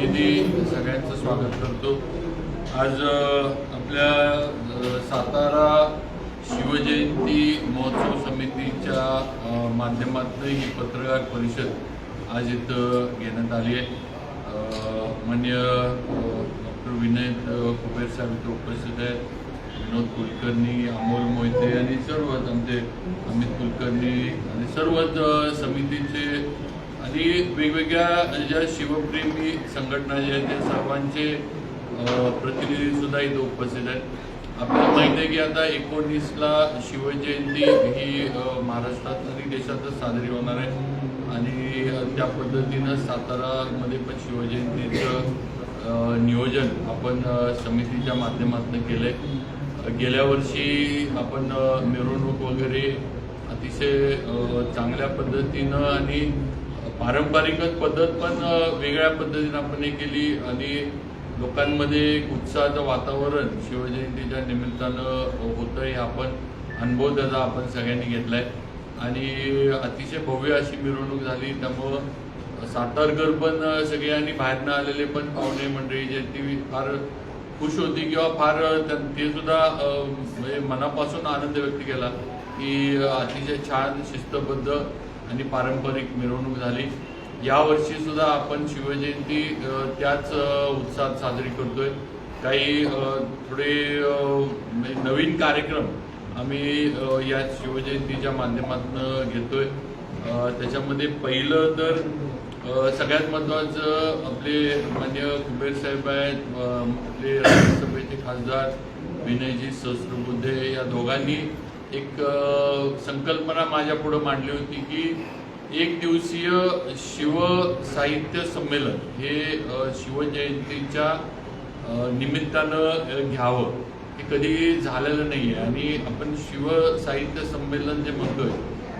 प्रतिनिधी सगळ्यांचं स्वागत करतो. आज आपल्या सातारा शिवजयंती महोत्सव समितीच्या माध्यमातून ही पत्रकार परिषद आज इथं घेण्यात आली आहे. मान्य डॉक्टर विनय कुबेर साहेब इथं उपस्थित आहेत. विनोद कुलकर्णी अमोल मोहिते आणि सर्वच आमचे अमित कुलकर्णी आणि सर्वच समितीचे आणि वेगवेगळ्या ज्या शिवप्रेमी संघटना ज्या आहेत त्या सर्वांचे अ, प्रतिनिधी सुद्धा इथं उपस्थित आहेत. आपल्याला माहिती आहे की आता एकोणीसला शिवजयंती ही महाराष्ट्रात आणि देशातच साजरी होणार आहे. आणि त्या पद्धतीनं सातारामध्ये पण शिवजयंतीचं नियोजन आपण समितीच्या माध्यमातून केलं आहे गेल्या वर्षी आपण मिरवणूक वगैरे अतिशय चांगल्या पद्धतीनं आणि पारंपरिकच पद्धत पण वेगळ्या पद्धतीनं आपण हे केली आणि लोकांमध्ये एक उत्साहाचं वातावरण शिवजयंतीच्या निमित्तानं होतं हे आपण अनुभव त्याचा आपण सगळ्यांनी घेतलाय. आणि अतिशय भव्य अशी मिरवणूक झाली. त्यामुळं सातारकर पण सगळ्यांनी बाहेरनं आलेले पण पाहुणे मंडळी जे ती फार खुश होती किंवा फार ते सुद्धा म्हणजे मनापासून आनंद व्यक्त केला की अतिशय छान शिस्तबद्ध आणि पारंपरिक मिरवणूक झाली. यावर्षी सुद्धा आपण शिवजयंती त्याच उत्साहात साजरी करतोय. काही थोडे म्हणजे नवीन कार्यक्रम आम्ही या शिवजयंतीच्या माध्यमातून घेतोय. त्याच्यामध्ये पहिलं तर सगळ्यात महत्त्वाचं आपले मान्य कुबेर साहेब आहेत आपले राज्यसभेचे खासदार विनयजी सहस्रबुद्धे या दोघांनी एक संकल्पना माझ्या पुढं मांडली होती की एक दिवसीय शिव साहित्य संमेलन हे शिवजयंतीच्या निमित्तानं घ्यावं. हे कधी झालेलं नाही आहे आणि आपण शिव साहित्य संमेलन जे म्हणतोय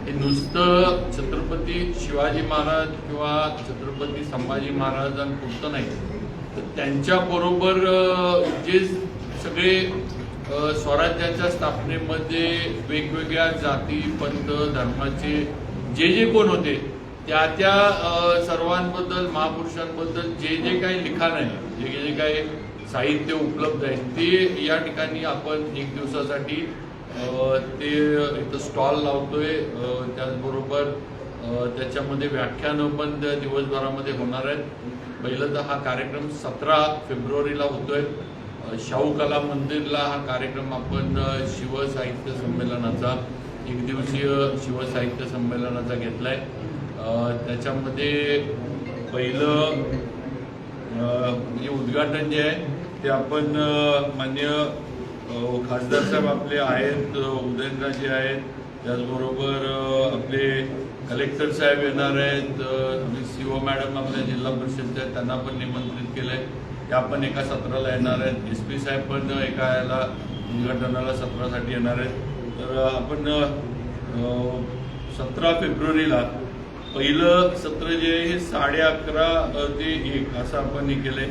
हे नुसतं छत्रपती शिवाजी महाराज किंवा छत्रपती संभाजी महाराजांपुरतं नाही. तर त्यांच्याबरोबर जे सगळे स्वराज्याच्या स्थापनेमध्ये वेगवेगळ्या जाती पंथ धर्माचे जे जे कोण होते त्या त्या सर्वांबद्दल महापुरुषांबद्दल जे जे काही लिखाण आहे जे जे काही साहित्य उपलब्ध आहे ते या ठिकाणी आपण एक दिवसासाठी ते इथं स्टॉल लावतोय. त्याचबरोबर त्याच्यामध्ये व्याख्यानं पण दिवसभरामध्ये होणार आहेत. पहिलं तर हा कार्यक्रम सतरा फेब्रुवारीला होतोय. शाहू कला मंदिरला हा कार्यक्रम आपण शिवसाहित्य संमेलनाचा एक दिवसीय शिवसाहित्य संमेलनाचा घेतला आहे त्याच्यामध्ये पहिलं म्हणजे उद्घाटन जे आहे ते आपण मान्य खासदार साहेब आपले आहेत उदयनराजे आहेत. त्याचबरोबर आपले कलेक्टर साहेब येणार आहेत अ, आणि सी ओ मॅडम आपल्या जिल्हा परिषदच्या आहेत त्यांना पण निमंत्रित केलं आहे त्या पण एका सत्राला येणार आहेत. एस पी साहेब पण एका याला उद्घाटनाला सत्रासाठी येणार आहेत. तर आपण सतरा फेब्रुवारीला पहिलं सत्र जे आहे हे साडे अकरा ते एक असं आपण हे केलंय.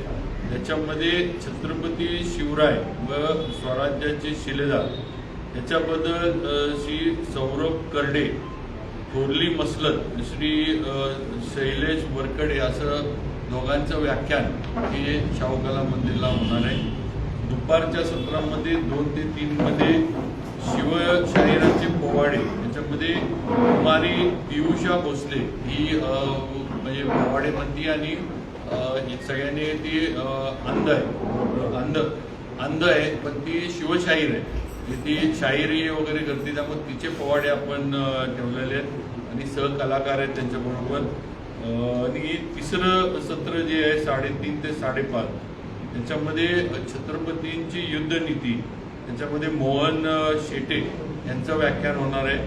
त्याच्यामध्ये छत्रपती शिवराय व स्वराज्याचे शिलेदार याच्याबद्दल श्री सौरभ कर्डे थोरली मसलत श्री शैलेश वरकडे असं दोघांचं व्याख्यान हे शाहूकला मंदिरला होणार आहे. दुपारच्या सत्रामध्ये दोन ते तीनमध्ये शिवशाहिराचे पोवाडे याच्यामध्ये कुमारी पियुषा भोसले ही म्हणजे पोवाडे म्हणती आणि सगळ्यांनी ती अंध आहे. अंध अंध आहे पण ती शिवशाहीर आहे. म्हणजे ती शाहिरी वगैरे करते त्यामुळे तिचे पोवाडे आपण ठेवलेले आहेत. आणि सहकलाकार आहेत त्यांच्याबरोबर. आणि तिसरं सत्र जे आहे साडेतीन ते साडेपाच त्याच्यामध्ये छत्रपतींची युद्धनीती त्याच्यामध्ये मोहन शेटे यांचं व्याख्यान होणार आहे.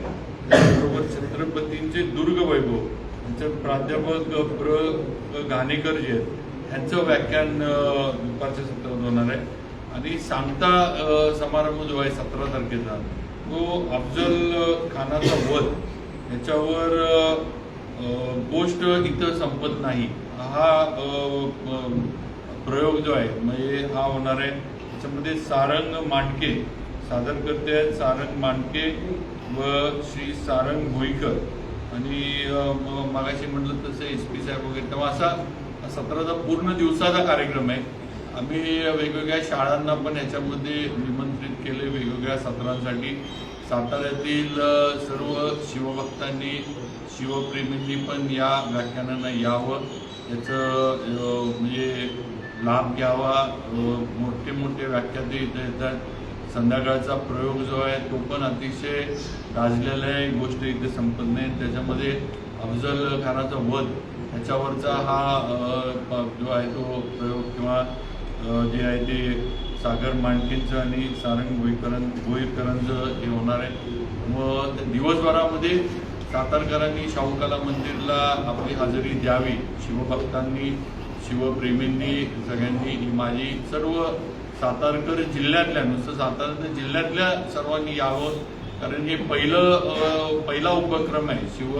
त्याचबरोबर छत्रपतींचे दुर्ग वैभव यांचं प्राध्यापक प्र घाणेकर जे आहेत यांचं व्याख्यान दुपारच्या सत्रात होणार आहे. आणि सांगता समारंभ जो आहे सतरा तारखेचा तो अफजल खानाचा वध याच्यावर गोष्ट इथं संपत नाही. हा प्रयोग जो आहे म्हणजे हा होणार आहे. त्याच्यामध्ये सारंग मांडके सादरकर्ते आहेत सारंग मांडके व श्री सारंग भोईकर. आणि मागाशी म्हटलं तसं एस पी साहेब वगैरे. तेव्हा असा सत्राचा पूर्ण दिवसाचा कार्यक्रम आहे. आम्ही वेगवेगळ्या शाळांना पण याच्यामध्ये निमंत्रित केले वेगवेगळ्या सत्रांसाठी. साताऱ्यातील सर्व शिवभक्तांनी शिवप्रेमींनी पण या व्याख्यानांना यावं. याचं म्हणजे लाभ घ्यावा. मोठे मोठे व्याख्याते इथे येतात. संध्याकाळचा प्रयोग जो आहे तो पण अतिशय गाजलेला आहे. गोष्ट इथे संपत नाही. त्याच्यामध्ये अफजल खानाचा वध ह्याच्यावरचा हा जो आहे तो प्रयोग किंवा जे आहे ते सागर मांडकेंचं आणि सारंग भोईकरां भोईकरांचं हे होणार आहे. मग दिवसभरामध्ये सातारकरांनी शाहू कला मंदिरला आपली हजेरी द्यावी शिवभक्तांनी शिवप्रेमींनी सगळ्यांनी ही माझी सर्व सातारकर जिल्ह्यातल्या नुसतं सातारकर जिल्ह्यातल्या सर्वांनी यावं. कारण हे पहिलं पहिला उपक्रम आहे शिव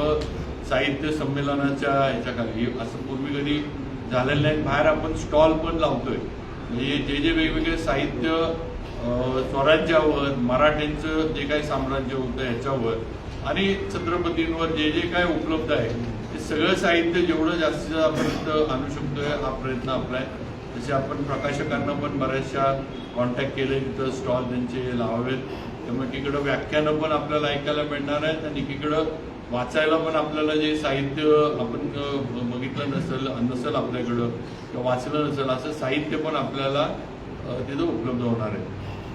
साहित्य संमेलनाच्या ह्याच्याखाली असं पूर्वी कधी झालेलं नाही. बाहेर आपण स्टॉल पण लावतोय. म्हणजे जे जे वेगवेगळे साहित्य स्वराज्यावर मराठ्यांचं जे काही साम्राज्य होतं ह्याच्यावर आणि छत्रपतींवर जे जे काय उपलब्ध आहे ते सगळं साहित्य जेवढं जास्तीत जास्त आणू शकतोय हा प्रयत्न आपला आहे. तसे आपण प्रकाशकांना पण बऱ्याचशा कॉन्टॅक्ट केले तिथं स्टॉल त्यांचे लावावेत. त्यामुळे एकीकडं व्याख्यानं पण आपल्याला ऐकायला मिळणार आहेत आणि एकीकडं वाचायला पण आपल्याला जे साहित्य आपण बघितलं नसेल नसेल आपल्याकडं किंवा वाचलं नसेल असं साहित्य पण आपल्याला तिथं उपलब्ध होणार आहे.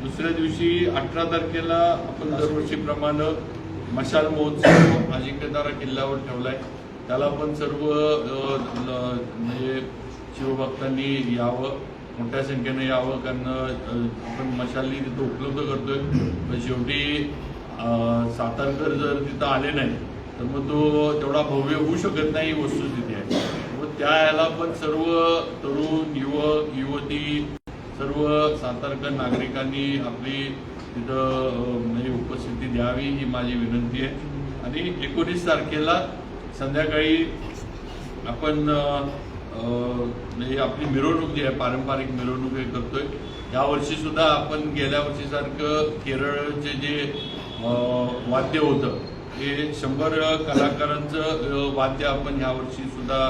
दुसऱ्या दिवशी अठरा तारखेला आपण दरवर्षीप्रमाणे मशाल महोत्सव अजिंक्यतारा किल्ल्यावर ठेवलाय. त्याला पण सर्व म्हणजे शिवभक्तांनी यावं मोठ्या संख्येने यावं कारण आपण मशाली तिथं उपलब्ध करतोय. पण शेवटी सातारकर जर तिथं आले नाही तर मग तो तेवढा भव्य होऊ शकत नाही ही वस्तुस्थिती आहे. मग त्या याला पण सर्व तरुण युवक युवती सर्व सातारकर नागरिकांनी आपली तिथं म्हणजे उपस्थिती द्यावी ही माझी विनंती आहे. आणि एकोणीस तारखेला संध्याकाळी आपण म्हणजे आपली मिरवणूक जी आहे पारंपरिक मिरवणूक हे करतोय. यावर्षी सुद्धा आपण गेल्या वर्षीसारखं केरळचे जे वाद्य होतं हे शंभर कलाकारांचं वाद्य आपण यावर्षी सुद्धा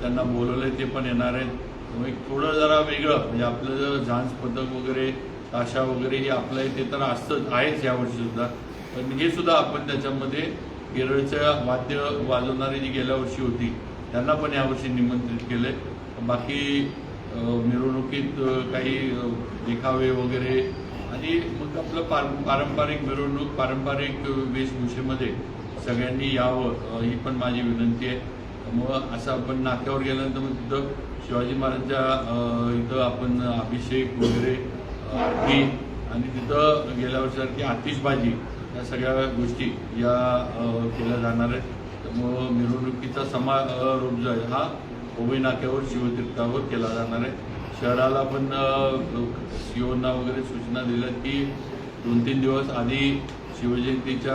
त्यांना बोलवलंय ते पण येणार आहेत. त्यामुळे थोडं जरा वेगळं म्हणजे आपलं जे झांज पथक वगैरे ताशा वगैरे हे आपलं ते तर असतं आहेच यावर्षी सुद्धा. पण हे सुद्धा आपण त्याच्यामध्ये केरळच्या वाद्य वाजवणारी जी गेल्या वर्षी होती त्यांना पण यावर्षी निमंत्रित केलंय. बाकी मिरवणुकीत काही देखावे वगैरे आणि मग आपलं पार पारंपरिक मिरवणूक पारंपरिक वेशभूषेमध्ये सगळ्यांनी यावं ही पण माझी विनंती आहे. मग असं आपण नाक्यावर गेल्यानंतर मग तिथं शिवाजी महाराजांच्या इथं आपण अभिषेक वगैरे अ, आणि तिथं गेल्या वर्षासारखी आतिषबाजी या सगळ्या गोष्टी या केल्या जाणार आहेत. त्यामुळं मिरवणुकीचा समारोप रूप जो आहे हा ओबी नाक्यावर शिवतीर्थावर केला जाणार आहे. शहराला पण सीओना वगैरे सूचना दिल्यात की दोन तीन दिवस आधी शिवजयंतीच्या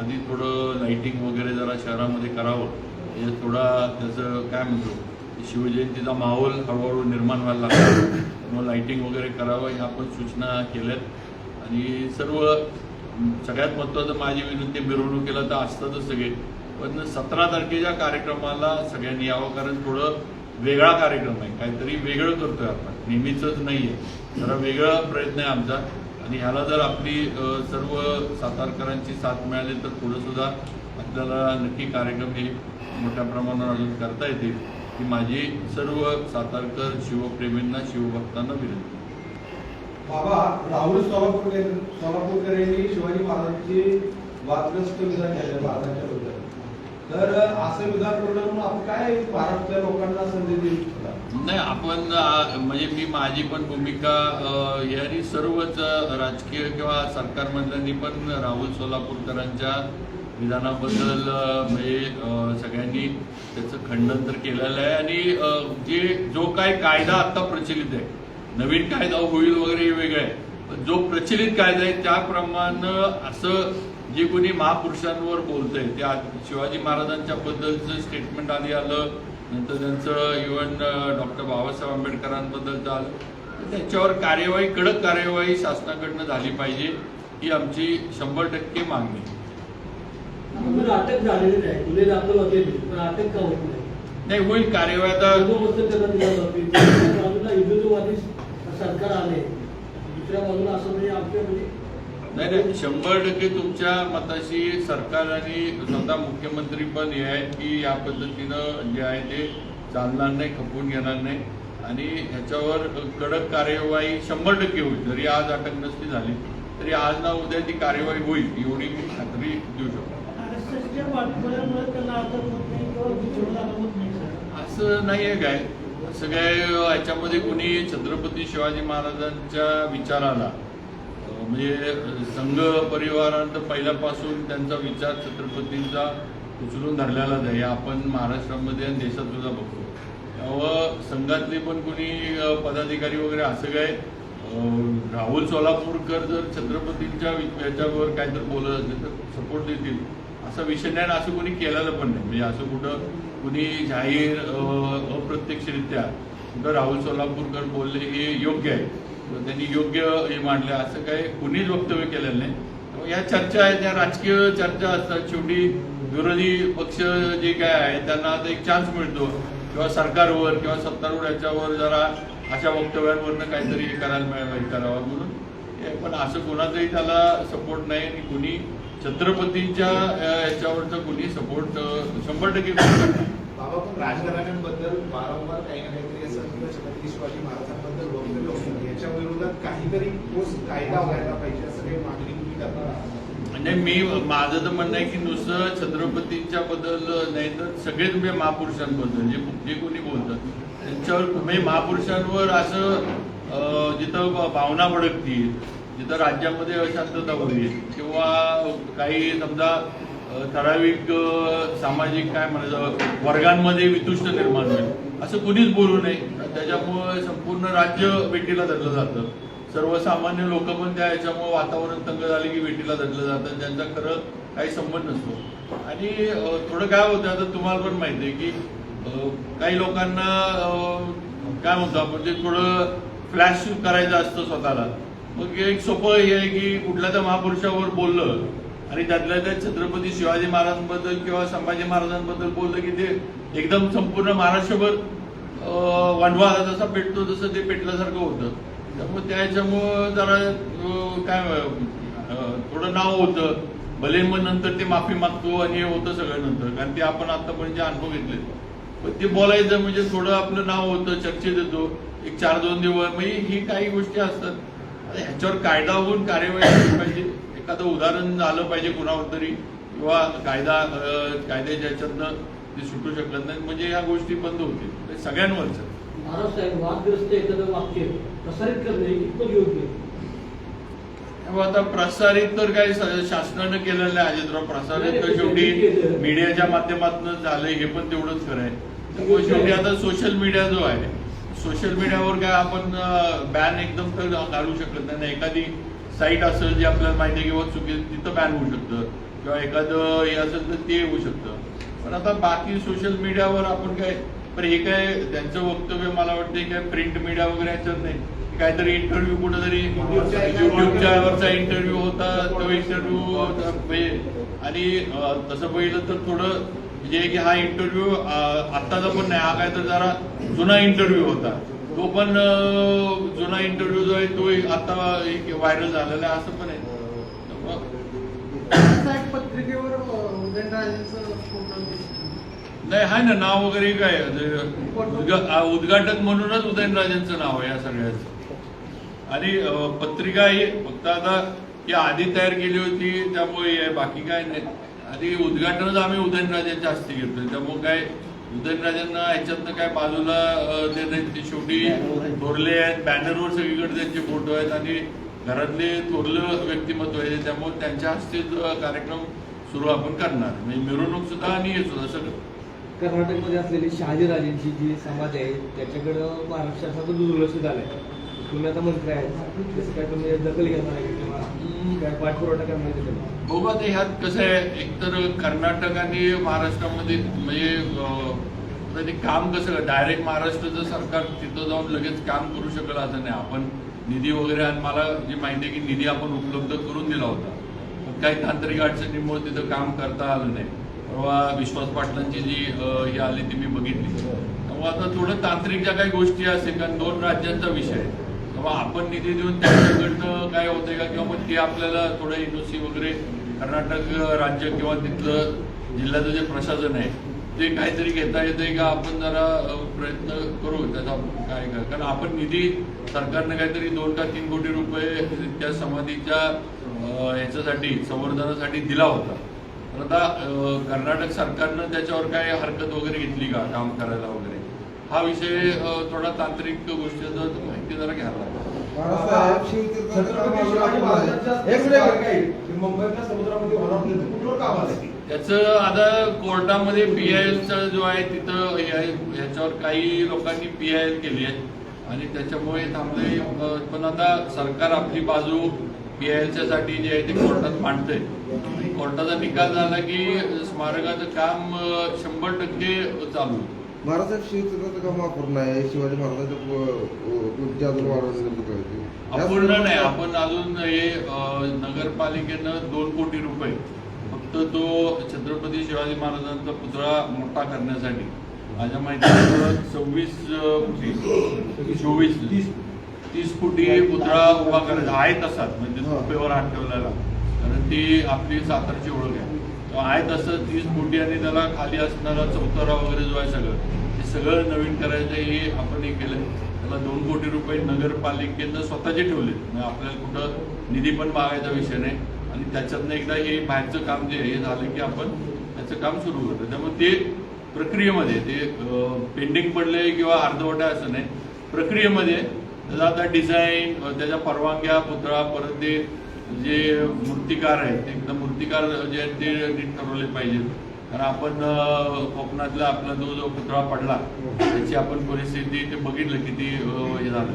आधी थोडं लाईटिंग वगैरे जरा शहरामध्ये करावं. हे थोडा त्याचं काय म्हणतो? शिवजयंतीचा माहोल हळूहळू निर्माण व्हायला लागला. मग लाईटिंग वगैरे करावं ह्या पण सूचना केल्यात. आणि सर्व सगळ्यात महत्त्वाचं माझी विनंती मिरवणुकीला तर असतातच सगळे. पण सतरा तारखेच्या कार्यक्रमाला सगळ्यांनी यावं कारण थोडं वेगळा कार्यक्रम आहे. काहीतरी वेगळं करतोय आपण. नेहमीचंच नाही आहे जरा वेगळा प्रयत्न आहे आमचा. आणि ह्याला जर आपली सर्व सातारकरांची साथ मिळाली तर पुढं सुद्धा आपल्याला नक्की कार्यक्रम हे मोठ्या प्रमाणावर अजून करता येतील. ही माझी सर्व सातारकर शिवप्रेमींना शिवभक्तांना विनंती. बाबा राहुल सोलापूरकर सोलापूरकर यांनी शिवाजी महाराजांची वादग्रस्त विधान केले महाराजांच्या बद्दल तर असं विधान करणं म्हणून आपण काय महाराष्ट्रातल्या लोकांना संधी देऊ नाही आपण म्हणजे मी माझी पण भूमिका आणि सर्वच राजकीय किंवा सरकारमधल्यांनी पण राहुल सोलापूरकरांच्या विधानाबद्दल म्हणजे सगळ्यांनी त्याचं खंडन तर केलेलं आहे आणि जे जो काय कायदा आता प्रचलित आहे नवीन कायदा होईल वगैरे हे वेगळं आहे जो प्रचलित कायदा आहे त्याप्रमाणे असं जे कोणी महापुरुषांवर बोलतंय त्या शिवाजी महाराजांच्या बद्दलचं स्टेटमेंट आधी आलं नंतर त्यांचं इव्हन डॉक्टर बाबासाहेब आंबेडकरांबद्दलचं आलं त्याच्यावर कार्यवाही कडक कार्यवाही शासनाकडनं झाली पाहिजे ही आमची शंभर टक्के मागणी आहे. पण अटक झालेली नाही. गुन्हे दाखल होते पण अटक का होत नाही? नाही होईल कार्यवाही आता. बाजूला हिंदुत्ववादी सरकार आले दुसऱ्या बाजूला असं म्हणजे आमच्या म्हणजे नाही नाही. शंभर टक्के तुमच्या मताशी सरकार आणि स्वतः मुख्यमंत्री पण हे आहेत की या पद्धतीनं जे आहे ते चालणार नाही खपवून घेणार नाही. आणि ह्याच्यावर कडक कार्यवाही शंभर टक्के होईल. जरी आज अटक नसती झाली तरी आज ना उद्या ती कार्यवाही होईल. एवढी मी खात्री देऊ शकतो. असं नाही आहे काय. असं काय याच्यामध्ये कोणी छत्रपती शिवाजी महाराजांच्या विचाराला म्हणजे संघ परिवारांत पहिल्यापासून त्यांचा विचार छत्रपतींचा उचलून धरलेला आहे. आपण महाराष्ट्रामध्ये आणि देशात सुद्धा बघतो. त्यामुळं संघातले पण कोणी पदाधिकारी वगैरे असं काय राहुल सोलापूरकर जर छत्रपतींच्या याच्यावर काय तर बोलत असेल तर सपोर्ट देतील. असा विषय नाही आणि असं कोणी केलेलं पण नाही. म्हणजे असं कुठं कुणी जाहीर अप्रत्यक्षरित्या कुठं राहुल सोलापूरकर बोलले हे योग्य आहे. त्यांनी योग्य हे मांडले. असं काय कुणीच वक्तव्य केलेलं नाही. या चर्चा आहेत या राजकीय चर्चा असतात. शेवटी विरोधी पक्ष जे काय आहे त्यांना आता एक चान्स मिळतो. किंवा सरकारवर किंवा सत्तारूढ याच्यावर जरा अशा वक्तव्यांवरनं काहीतरी हे करायला मिळावं हे करावं म्हणून. पण असं कोणाचाही त्याला सपोर्ट नाही आणि कुणी छत्रपतींच्या याच्यावरचं कुणी सपोर्ट शंभर टक्के नाही. बाबा पण राजघराण्यांबद्दल वारंवार काही ना काहीतरी असं छत्रपती शिवाजी महाराजांबद्दल वक्तव्य होतं याच्या विरोधात काहीतरी ठोस कायदा व्हायला पाहिजे असं काही मागणी तुम्ही करणार आहात? म्हणजे मी माझं तर म्हणणं आहे की नुसतं छत्रपतींच्या बद्दल नाही तर सगळे तुम्ही महापुरुषांबद्दल जे जे कोणी बोलतात त्यांच्यावर म्हणजे महापुरुषांवर असं जिथं भावना भडकतील जिथं राज्यामध्ये अशांतता होईल किंवा काही समजा ठराविक सामाजिक काय म्हणायचं वर्गांमध्ये वितुष्ट निर्माण होईल असं कुणीच बोलू नये. त्याच्यामुळे संपूर्ण राज्य वेटीला धरलं जातं. सर्वसामान्य लोक पण त्या याच्यामुळे वातावरण तंग झाले की वेटीला धरलं जातं. ज्यांचा खरं काही संबंध नसतो. आणि थोडं काय होतं आता तुम्हाला पण माहिती आहे की काही लोकांना काय म्हणतो आपण ते थोडं फ्लॅश करायचं असतं स्वतःला. मग एक सोपं हे आहे की कुठल्या त्या महापुरुषावर बोललं आणि त्यातल्या त्या छत्रपती शिवाजी महाराजांबद्दल किंवा संभाजी महाराजांबद्दल बोललं की ते एकदम संपूर्ण महाराष्ट्रभर अं, जसा पेटतो तसं ते पेटल्यासारखं होतं. त्यामुळे त्याच्यामुळं जरा काय थोडं नाव होतं. भले मग नंतर ते माफी मागतो आणि हे होतं सगळं नंतर कारण ते आपण आतापर्यंत जे अनुभव घेतले. पण ते बोलायचं म्हणजे थोडं आपलं नाव होतं चर्चेत येतो. एक चार दोन दिवस म्हणजे ही काही गोष्टी असतात. ह्याच्यावर कायदा होऊन कार्यवाही झाली पाहिजे. एखादं उदाहरण झालं पाहिजे कुणावर तरी किंवा कायदा कायद्याच्या ह्याच्यातनं ते सुटू शकत नाही म्हणजे ह्या गोष्टी बंद होतील. ते सगळ्यांवरच आहे. महाराज साहेब वादग्रस्त एखादं वाक्य प्रसारित करणे हे आहे? आता प्रसारित तर स- शासनानं केलेलं नाही अजितराव प्रसारित तर शेवटी मीडियाच्या माध्यमातून झालंय हे पण तेवढंच खरं आहे. शेवटी आता सोशल मीडिया जो आहे सोशल मीडियावर काय आपण बॅन एकदम तर घालू शकत नाही. ना एखादी साईट असेल जी आपल्याला माहिती आहे किंवा चुकी तिथं बॅन होऊ शकतं. किंवा एखादं हे असेल तर ते होऊ शकतं. पण आता बाकी सोशल मीडियावर आपण काय पण हे काय त्यांचं वक्तव्य मला वाटतं काय प्रिंट मीडिया वगैरे याच्यात नाही. काहीतरी इंटरव्ह्यू कुठेतरी युट्यूबच्या वरचा इंटरव्ह्यू होता तो इंटरव्ह्यू म्हणजे, आणि तसं पहिलं तर थोडं म्हणजे की हा इंटरव्ह्यू आत्ताचा पण नाही हा काय तर जरा जुना इंटरव्ह्यू होता. तो पण जुना इंटरव्ह्यू जो आहे तो एक आता व्हायरल झालेला आहे असं पण आहे. पत्रिकेवर. नाही आहे ना नाव वगैरे काय? उद्घाटक. म्हणूनच उदयनराजेंचं नाव आहे या सगळ्याचं. आणि पत्रिका ही फक्त आता आधी तयार केली होती त्यामुळे बाकी काय नाही. आणि उद्घाटनच आम्ही उदयनराजांच्या हस्ते घेतो त्यामुळे काय उदयनराजांना ह्याच्यातनं काय बाजूला ते नाही, शेवटी थोरले आहेत बॅनरवर सगळीकडे त्यांचे फोटो आहेत आणि घरातले थोरलं व्यक्तिमत्व आहे. त्यामुळे त्यांच्या हस्ते कार्यक्रम सुरू आपण करणार. म्हणजे मिरवणूक सुद्धा आणि हे सुद्धा सगळं. कर्नाटकमध्ये असलेली शहाजीराजेंची जी समाज आहे त्याच्याकडं महाराष्ट्र शासनाचं दुर्लक्ष आहे तुम्ही आता मंत्री आहेत जसं काय तुम्ही दखल घेणार आहे किंवा काय पाठपुरवठा करणार आहे बघा ते ह्यात कसं आहे एकतर कर्नाटक आणि महाराष्ट्रामध्ये म्हणजे ते म्हणजे काम कसं डायरेक्ट महाराष्ट्राचं सरकार तिथं जाऊन लगेच काम करू शकलं असं नाही. आपण निधी वगैरे आणि मला जी माहिती आहे की निधी आपण उपलब्ध करून दिला होता. पण काही तांत्रिक अडचणीमुळे तिथं काम करता आलं नाही. परवा विश्वास पाटलांची जी ही आली ती मी बघितली. तेव्हा आता थोडं तांत्रिक ज्या काही गोष्टी असेल कारण दोन राज्यांचा विषय आहे. तेव्हा आपण निधी देऊन त्यांच्याकडनं काय होतंय का? किंवा मग ते आपल्याला थोडं एनओसी वगैरे कर्नाटक राज्य किंवा तिथलं जिल्ह्याचं जे प्रशासन आहे ते काहीतरी घेता येतंय का? आपण जरा प्रयत्न करू त्याचा काय कारण आपण निधी सरकारनं काहीतरी दोन का तीन कोटी रुपये त्या समाधीच्या ह्याच्यासाठी संवर्धनासाठी दिला होता. तर आता कर्नाटक सरकारनं त्याच्यावर काय हरकत वगैरे घेतली का? काम करायला वगैरे? हा विषय थोडा तांत्रिक गोष्टीचा माहिती जरा घ्यायला मुंबईतल्या समुद्रामध्ये होणार नाही ते कुठलं काम आलं त्याचं आता कोर्टामध्ये पी आय एलचा जो आहे तिथं आहे, ह्याच्यावर काही लोकांनी पी आय एल केली आहे. आणि त्याच्यामुळे थांबले पण आता सरकार आपली बाजू पी आय एलच्या साठी जे आहे ते कोर्टात मांडतंय. कोर्टाचा निकाल झाला की स्मारकाचं काम शंभर टक्के चालू. आहे. महाराजांच्या शिवचित्राचं काम अपूर्ण आहे शिवाजी महाराजांच्या अजून वाढवण्याची अपूर्ण नाही. आपण अजून हे नगरपालिकेनं दोन कोटी रुपये फक्त तो छत्रपती शिवाजी महाराजांचा पुतळा मोठा करण्यासाठी. माझ्या माहितीनं सव्वीस चोवीस तीस तीस फुटी पुतळा उभा करायचा. आहे तसाच. म्हणजे. झोपेवर हात ठेवलेला. कारण ती आपली सातारची ओळख आहे. आहे तसं तीस फुटी आणि त्याला खाली असणारा चौतारा वगैरे जो आहे सगळं ते सगळं नवीन करायचं हे आपण हे केलं त्याला दोन कोटी रुपये नगरपालिकेनं स्वतःचे ठेवले आपल्याला कुठं निधी पण मागायचा विषय नाही. आणि त्याच्यातनं एकदा हे बाहेरचं काम जे हे झालं की आपण त्याचं काम सुरू करतो त्यामुळे ते प्रक्रियेमध्ये ते पेंडिंग पडले किंवा अर्धवटा असं नाही. प्रक्रियेमध्ये त्याचा आता डिझाईन त्याच्या परवानग्या पुतळा परत ते जे मूर्तिकार आहेत एकदम मूर्तिकार जे आहेत ते नीट ठरवले पाहिजेत. कारण आपण कोकणातला आपला जो जो पुतळा पडला त्याची आपण परिस्थिती ते बघितलं किती हे झालं.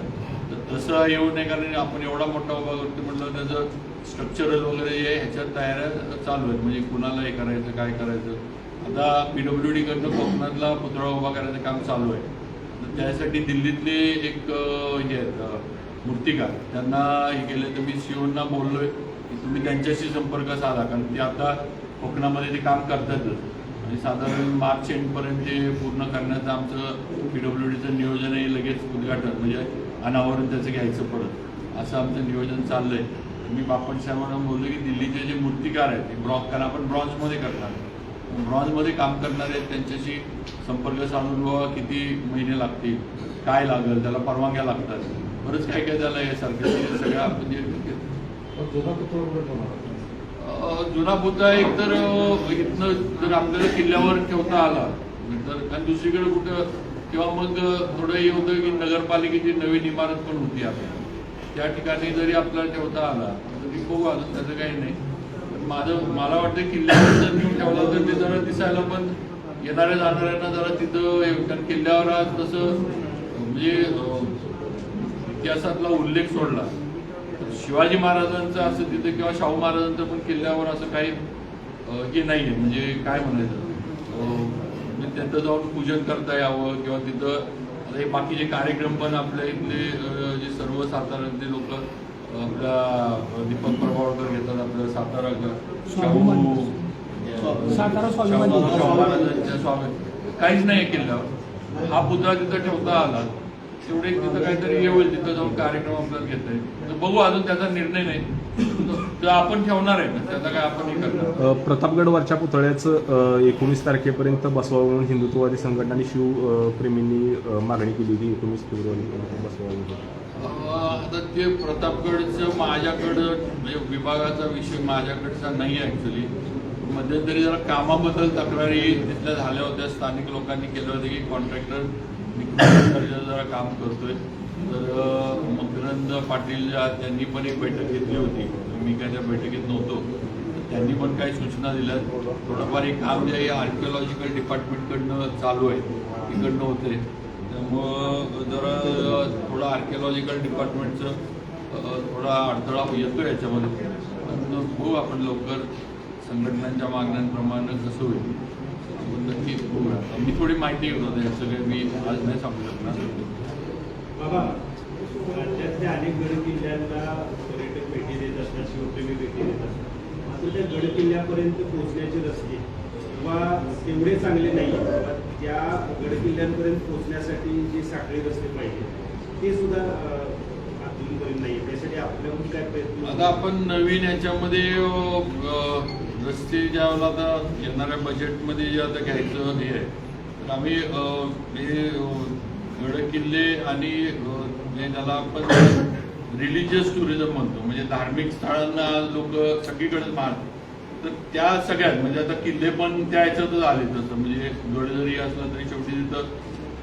तर तसं येऊ नये कारण आपण एवढा मोठा उभा करतो म्हटलं त्याचं स्ट्रक्चरल वगैरे जे ह्याच्यात तयाऱ्या चालू आहेत. म्हणजे कुणाला हे करायचं काय करायचं. आता पीडब्ल्यू डी कडनं कोकणातला पुतळा उभा करायचं काम चालू आहे. तर त्यासाठी दिल्लीतले एक हे आहेत मूर्तिकार. त्यांना हे केलं तर मी सीओना बोललोय की तुम्ही त्यांच्याशी संपर्क साधा कारण ते आता कोकणामध्ये ते काम करतातच. आणि साधारण मार्च एंडपर्यंत ते पूर्ण करण्याचं आमचं पी डब्ल्यू डीचं नियोजन लगेच उद्घाटन म्हणजे अनावरण त्याचं घ्यायचं पडत असं आमचं नियोजन चाललंय. मी बापट साहेबांना बोललो की दिल्लीचे जे मूर्तिकार आहेत ते ब्रॉन्झ कारण आपण ब्रॉन्झमध्ये करणार. ब्रॉन्झमध्ये काम करणारे आहेत त्यांच्याशी संपर्क साधून बाबा किती महिने लागतील काय लागेल त्याला परवानग्या लागतात. बरंच काय काय त्याला हे सारखं ते सगळं आपण जे जुना पुतळा एक तर इथनं जर आपल्याला किल्ल्यावर ठेवता आला तर आणि दुसरीकडे कुठं किंवा मग थोडं हे होतं की नगरपालिकेची नवीन इमारत पण होती आपल्या त्या ठिकाणी जरी आपल्याला ठेवता आला तर ती बघू अजून त्याचं काही नाही. पण माझं मला वाटतं किल्ल्यावर जर नेऊन ठेवला तर ते जरा दिसायला पण येणाऱ्या जाणाऱ्यांना जरा तिथं कारण किल्ल्यावर आज तसं म्हणजे इतिहासातला उल्लेख सोडला. तर शिवाजी महाराजांचं असं तिथं किंवा शाहू महाराजांचं पण किल्ल्यावर असं काही हे नाही आहे म्हणजे काय म्हणायचं? म्हणजे तिथं जाऊन पूजन करता यावं किंवा तिथं हे बाकीचे कार्यक्रम पण आपल्या इथले जे सर्व साताऱ्यातले लोक आपल्या दीपक प्रभावळकर घेतात आपल्या सातारा शाहू महाराजांच्या स्वामी काहीच नाही आहे किल्ल्यावर. हा पुतळा तिथं ठेवता आला. तेवढे तिथं काहीतरी हे होईल तिथं जाऊन कार्यक्रम आपल्याला घेता येईल. तर बघू अजून त्याचा निर्णय नाही. आपण ठेवणार आहे त्याचा काय आपण हे करणार अ, प्रतापगडवरच्या पुतळ्याचं एकोणीस तारखेपर्यंत बसवावं म्हणून हिंदुत्ववादी संघटना आणि शिवप्रेमींनी मागणी केली होती एकोणीस फेब्रुवारी. अं, आता ते प्रतापगडचं माझ्याकडं म्हणजे विभागाचा विषय माझ्याकडचा नाही आहे ॲक्च्युली मध्यंतरी जरा कामाबद्दल तक्रारी तिथल्या झाल्या होत्या. स्थानिक लोकांनी केलं होतं की कॉन्ट्रॅक्टर जरा काम करतोय. तर मकरंद पाटील त्यांनी पण एक बैठक घेतली होती. मी काय त्या बैठकीत नव्हतो. तर त्यांनी पण काही सूचना दिल्या. थोडंफार एक काम जे आहे आर्किओलॉजिकल डिपार्टमेंटकडनं चालू आहे. तिकडनं होते त्यामुळं जरा थोडं आर्किओलॉजिकल डिपार्टमेंटचं थोडा अडथळा येतो याच्यामध्ये. पण बघू आपण लवकर. संघटनांच्या मागण्यांप्रमाणे कसं होईल आपण नक्की बघूया मी थोडी माहिती घेऊन होते काही मी आज नाही सांगू शकणार. बाबा राज्यातल्या अनेक गड किल्ल्यांना पर्यटक भेटी देत असतात शिवप्रेमी भेटी देत असतात. मात्र त्या गड किल्ल्यापर्यंत पोहोचण्याचे रस्ते किंवा तेवढे चांगले नाही त्या गडकिल्ल्यांपर्यंत पोहोचण्यासाठी जे साखळी रस्ते पाहिजे ते सुद्धा अं, अजूनपर्यंत नाही त्यासाठी आपल्याकडून काय प्रयत्न आता आपण नवीन याच्यामध्ये रस्ते ज्या आता येणाऱ्या बजेटमध्ये जे आता घ्यायचं हे आहे तर आम्ही हे गड किल्ले आणि जे त्याला आपण रिलिजियस टुरिझम म्हणतो म्हणजे धार्मिक स्थळांना लोक सगळीकडे मारतात तर त्या सगळ्यात म्हणजे आता किल्ले पण त्या ह्याच्यातच आले तसं म्हणजे गड जरी असलं तरी शेवटी तिथं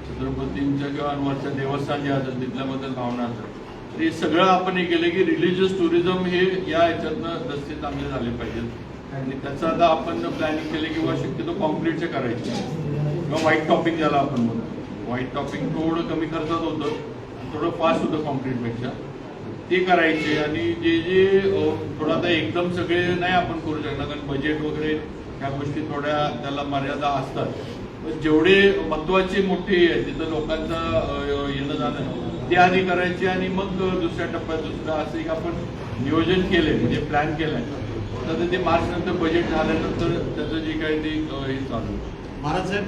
छत्रपतींच्या किंवा अनवरच्या देवस्थान जे असतात तिथल्याबद्दल भावना असतात. तर हे सगळं आपण हे केलं की रिलिजियस टुरिझम हे या ह्याच्यातनं रस्ते चांगले झाले पाहिजेत. आणि त्याचं आता आपण प्लॅनिंग केले किंवा शक्यतो कॉन्क्रीटचे करायचे. किंवा व्हाईट टॉपिंग ज्याला आपण म्हणतो. व्हाईट टॉपिंग थोडं कमी खर्चात होतं. थोडं फास्ट होतं कॉन्क्रीटपेक्षा ते करायचे आणि जे जे थोडं आता एकदम सगळे नाही आपण करू शकणार कारण बजेट वगैरे ह्या गोष्टी थोड्या त्याला मर्यादा असतात. पण जेवढे महत्त्वाचे मोठे आहेत तिथं लोकांचा येणं जाणं ते आधी करायचे आणि मग दुसऱ्या टप्प्यात दुसरं असं एक आपण नियोजन केलंय म्हणजे प्लॅन केलाय. तर ते मार्च नंतर बजेट झाल्यानंतर त्याचं जे काही ते हे चालू. महाराज साहेब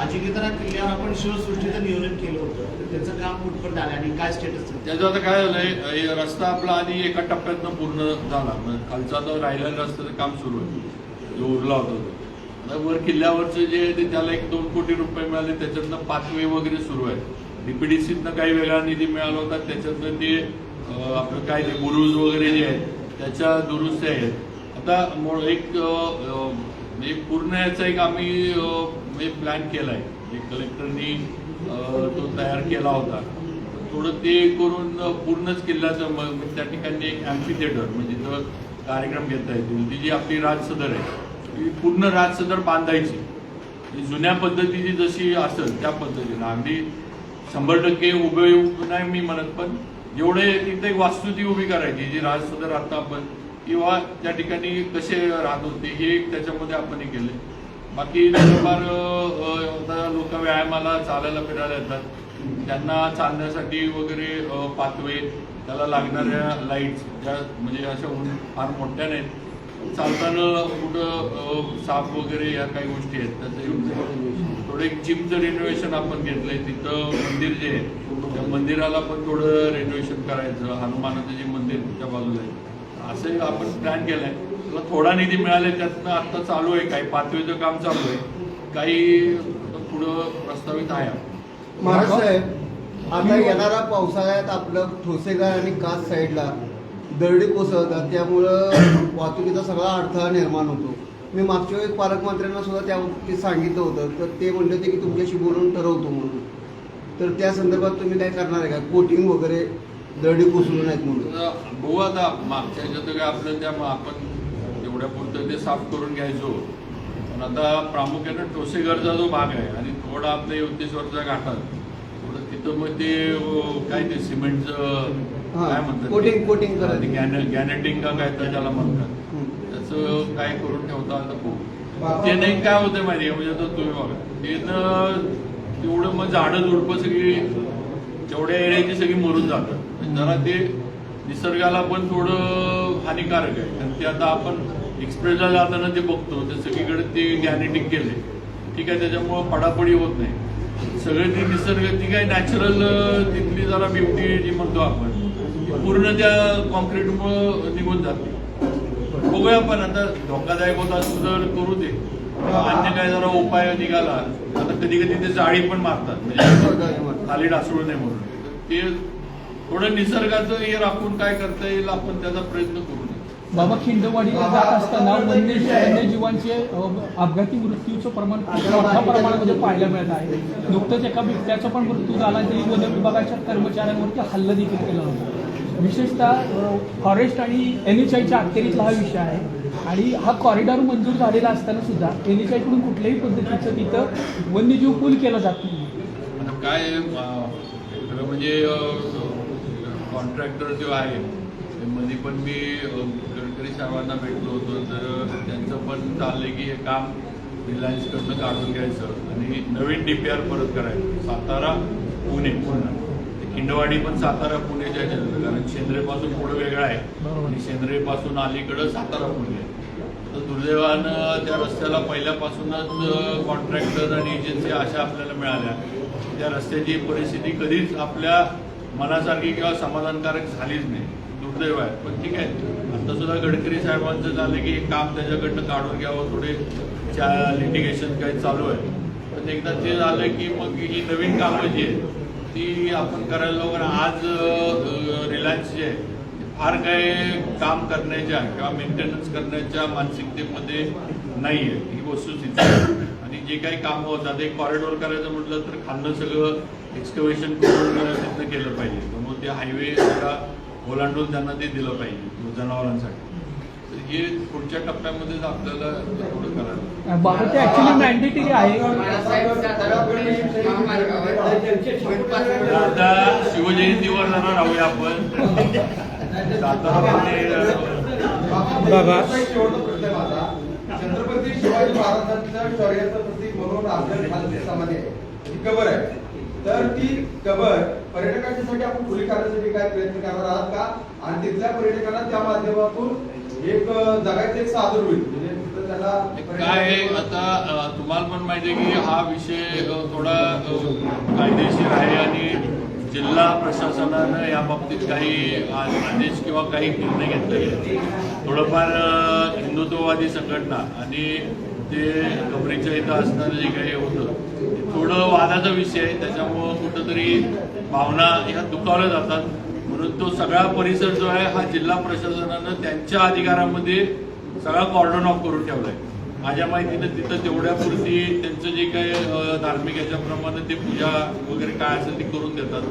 अजिंक्यतारा किल्ल्यावर आपण शिवसृष्टीचं नियोजन केलं होतं. तर त्याचं काम कुठपर्यंत आलं आणि काय स्टेटस त्याचं आता काय झालंय रस्ता आपला आधी एका टप्प्यातनं पूर्ण झाला. खालचा तो राहिलेला रस्त्याचं काम सुरू आहे जो उरला होता तो. आता वर किल्ल्यावरचं जे आहे ते त्याला एक दोन कोटी रुपये मिळाले. त्याच्यातनं पाचवे वगैरे सुरू आहे डीपीडीसीतनं काही वेगळा निधी मिळाला होता. त्याच्यातनं ते आपलं काय ते बुरुज वगैरे जे आहेत त्याच्या दुरुस्त्या आहेत. आता एक म्हणजे पूर्ण याचा एक आम्ही म्हणजे प्लॅन केला आहे कलेक्टरनी तो तयार केला होता. थोडं ते करून पूर्णच किल्ल्याचं मग म्हणजे त्या ठिकाणी एक अॅम्फी थिएटर म्हणजे कार्यक्रम घेता येतील ती जी आपली राजसदर आहे ती पूर्ण राजसदर बांधायची. जुन्या पद्धतीची जशी असेल त्या पद्धतीनं. अगदी शंभर टक्के उभे नाही मी म्हणत पण जेवढे तिथे एक वास्तू ती उभी करायची जी राजसदर आता आपण किंवा त्या ठिकाणी कसे राहत होते हे एक त्याच्यामध्ये आपण हे केले बाकी थोडंफार आता लोक व्यायामाला चालायला फिरायला येतात. त्यांना चालण्यासाठी वगैरे पातवे पाथवे त्याला लागणाऱ्या लाईट्स ज्या म्हणजे अशा फार मोठ्या नाहीत. चालताना कुठं साप वगैरे या काही गोष्टी आहेत. त्याचं थोडं एक जिमचं रेनोव्हेशन आपण घेतलंय. तिथं मंदिर जे आहे त्या मंदिराला पण थोडं रेनोव्हेशन करायचं. हनुमानाचं जे मंदिर त्या बाजूला आहे. असं आपण प्लॅन केलंय. त्याला थोडा निधी मिळाले त्यातनं आता चालू आहे. काही पाथवेचं काम चालू आहे. काही पुढं प्रस्तावित आहे महाराज साहेब आता येणारा पावसाळ्यात आपलं ठोसेगाव आणि कास साईडला दरडी कोसळतात. त्यामुळं वाहतुकीचा सगळा अडथळा निर्माण होतो. मी मागच्या वेळेस पालकमंत्र्यांना सुद्धा त्या बाबतीत सांगितलं होतं. तर ते म्हणले होते की तुमच्याशी बोलून ठरवतो म्हणून. तर त्या संदर्भात तुम्ही काय करणार आहे का? कोटिंग वगैरे दरडी कोसळू नाहीत म्हणून. बघू आता मागच्या ह्याच्यात काय आपलं त्या आपण तेवढ्या पुरतं ते साफ करून घ्यायचो. पण आता प्रामुख्यानं टोसेघरचा जो भाग आहे आणि थोडा आपल्या युद्धेश्वरच्या घाटात थोडं तिथं मग ते काय ते सिमेंटचं काय म्हणतात करायचं. गॅन गॅनेटिंग का काय तर त्याला म्हणतात. त्याचं काय करून ठेवता आता खूप ते नाही काय होतं माहिती म्हणजे आता तुम्ही बघा ते न तेवढं मग झाडं झुडपं सगळी तेवढ्या एरियाची सगळी मरून जातात. म्हणजे जरा ते निसर्गाला पण थोडं हानिकारक आहे. आणि ते आता आपण एक्सप्रेसला जाताना ते बघतो ते सगळीकडे ते गॅनेटिक केले ठीक आहे त्याच्यामुळं पडापडी होत नाही. सगळे ती निसर्ग ती काय नॅचरल तिथली जरा ब्युटी जी म्हणतो आपण पूर्ण त्या कॉन्क्रीटमुळं निघून जाते. बघूया पण आता धोकादायक होत असं जर करू दे. अन्य काय जरा उपाय निघाला आता कधी कधी ते जाळी पण मारतात. म्हणजे खाली डासळू नये म्हणून. ते थोडं निसर्गाचं हे राखून काय करता येईल आपण त्याचा प्रयत्न करू नये. बाबा खिंडवाडीला जात असताना वन्य वन्यजीवांचे अपघाती मृत्यूचं प्रमाण मोठ्या प्रमाणामध्ये पाहायला मिळत आहे. नुकतंच एका बिबट्याचा पण मृत्यू झाला तरी वन विभागाच्या कर्मचाऱ्यांवरती हल्ला देखील केला होता. विशेषतः फॉरेस्ट आणि एन एच आयच्या अखेरीतला हा विषय आहे. आणि हा कॉरिडॉर मंजूर झालेला असताना सुद्धा एन एच आयकडून कुठल्याही पद्धतीचं तिथं वन्यजीव पूल केला जात नाही. काय म्हणजे कॉन्ट्रॅक्टर जो आहे मध्ये पण मी गडकरी साहेबांना भेटलो होतो. तर त्यांचं पण चाललंय की हे काम रिलायन्सकडनं काढून घ्यायचं आणि नवीन डी पी आर परत करायचं. सातारा पुणे. पूर्ण खिंडवाडी पण सातारा पुणेच्या कारण शेंद्रेपासून पुढे वेगळं आहे. आणि शेंद्रेपासून अलीकडं सातारा पुणे. आहे तर दुर्दैवानं त्या रस्त्याला पहिल्यापासूनच कॉन्ट्रॅक्टर आणि एजन्सी अशा आपल्याला मिळाल्या. त्या रस्त्याची परिस्थिती कधीच आपल्या मनासारखी किंवा समाधानकारक झालीच नाही. दुर्दैव आहे. पण ठीक आहे. आता सुद्धा गडकरी साहेबांचं झालं की काम त्याच्याकडनं काढून घ्यावं. थोडे लिटिगेशन काही चालू आहे. पण एकदा ते झालं की मग ही नवीन कामं जी आहेत ती आपण करायला लागलो आज रिलायन्स जे आहे फार काही काम करण्याच्या किंवा मेंटेनन्स करण्याच्या मानसिकतेमध्ये नाही आहे ही वस्तुस्थिती आणि जे काही कामं होतात एक कॉरिडॉर करायचं म्हटलं तर खाल्लं सगळं एक्सकवेशन करून केलं पाहिजे. त्यामुळे ते हायवे सगळा ओलांडून त्यांना ते दिलं पाहिजे जनावरांसाठी. तर हे पुढच्या टप्प्यामध्येच आपल्याला थोडं करायला ते मॅन्डेटरी आहे. आता शिवजयंतीवर जरा राहूया आपण. बाबा शेवटचा प्रश्न आहे माझा छत्रपती शिवाजी महाराजांच्या शौर्याचं प्रतीक म्हणून आपल्या आहे कबर आहे. तर ती कबर पर्यटकांसाठी आपण खुली करण्यासाठी काय प्रयत्न करणार आहात का? आणि तिथल्या पर्यटकांना त्या माध्यमातून एक जगायचं एक सादर होईल. म्हणजे त्याला काय आता तुम्हाला पण माहिती आहे की हा विषय थोडा कायदेशीर आहे आणि जिल्हा प्रशासनानं या बाबतीत काही आदेश किंवा काही निर्णय घेतले थोडंफार हिंदुत्ववादी संघटना आणि ते कबरीच्या इथं असणारं जे काही होतं थोडं वादाचा विषय आहे. त्याच्यामुळं कुठंतरी भावना ह्या दुखावल्या जातात. म्हणून तो सगळा परिसर जो आहे हा जिल्हा प्रशासनानं त्यांच्या अधिकारामध्ये सगळा कॉर्डन ऑफ करून ठेवलाय. माझ्या माहितीनं तिथं तेवढ्यापुरती त्यांचं जे काही धार्मिक याच्याप्रमाणे ते पूजा वगैरे काय असेल ते करून देतात.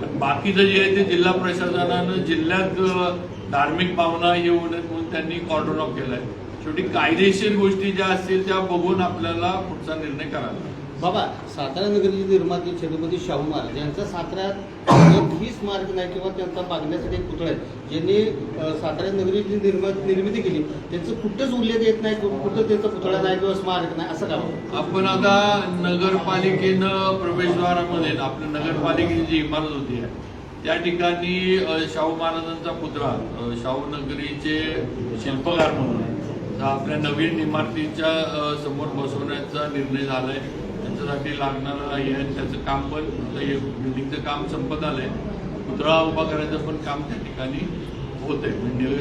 पण बाकीचं जे आहे ते जिल्हा प्रशासनानं जिल्ह्यात धार्मिक भावना येऊ नये म्हणून त्यांनी कॉर्डन ऑफ केलाय. शेवटी कायदेशीर गोष्टी ज्या असतील त्या बघून आपल्याला पुढचा निर्णय करावा बाबा सातारा नगरीचे निर्माते छत्रपती शाहू महाराज यांचा साताऱ्यात एकही स्मारक नाही किंवा त्यांचा मागण्यासाठी एक पुतळा आहे ज्यांनी सातारा नगरीची निर्मा निर्मिती केली त्यांचं कुठंच उल्लेख येत नाही कुठं त्यांचा पुतळा नाही किंवा स्मारक नाही असं का बरं? आपण आता नगरपालिकेनं प्रवेशद्वारामध्ये आपल्या नगरपालिकेची जी इमारत होती त्या ठिकाणी शाहू महाराजांचा पुतळा शाहू नगरीचे शिल्पकार म्हणून हा आपल्या नवीन इमारतीच्या समोर बसवण्याचा निर्णय झालाय. त्याच्यासाठी लागणारं हे आहे त्याचं काम पण बिल्डिंगचं काम संपत आलंय. पुतळा उभा करायचं पण काम त्या ठिकाणी होत आहे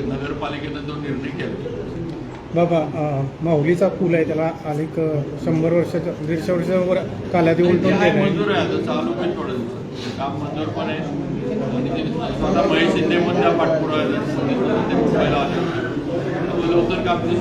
नगरपालिकेनं तो निर्णय केला. बाबा अं, माऊलीचा पूल आहे त्याला अनेक शंभर वर्षाच्या दीडशे वर्षावर कालावधी उलटून आहे. मंजूर आहे आता चालू पण थोडं. काम मंजूर पण आहे. आणि स्वतः महेश शिंदे पण त्या ते मुंबईला आले होते. त्यामुळे लवकर काम ते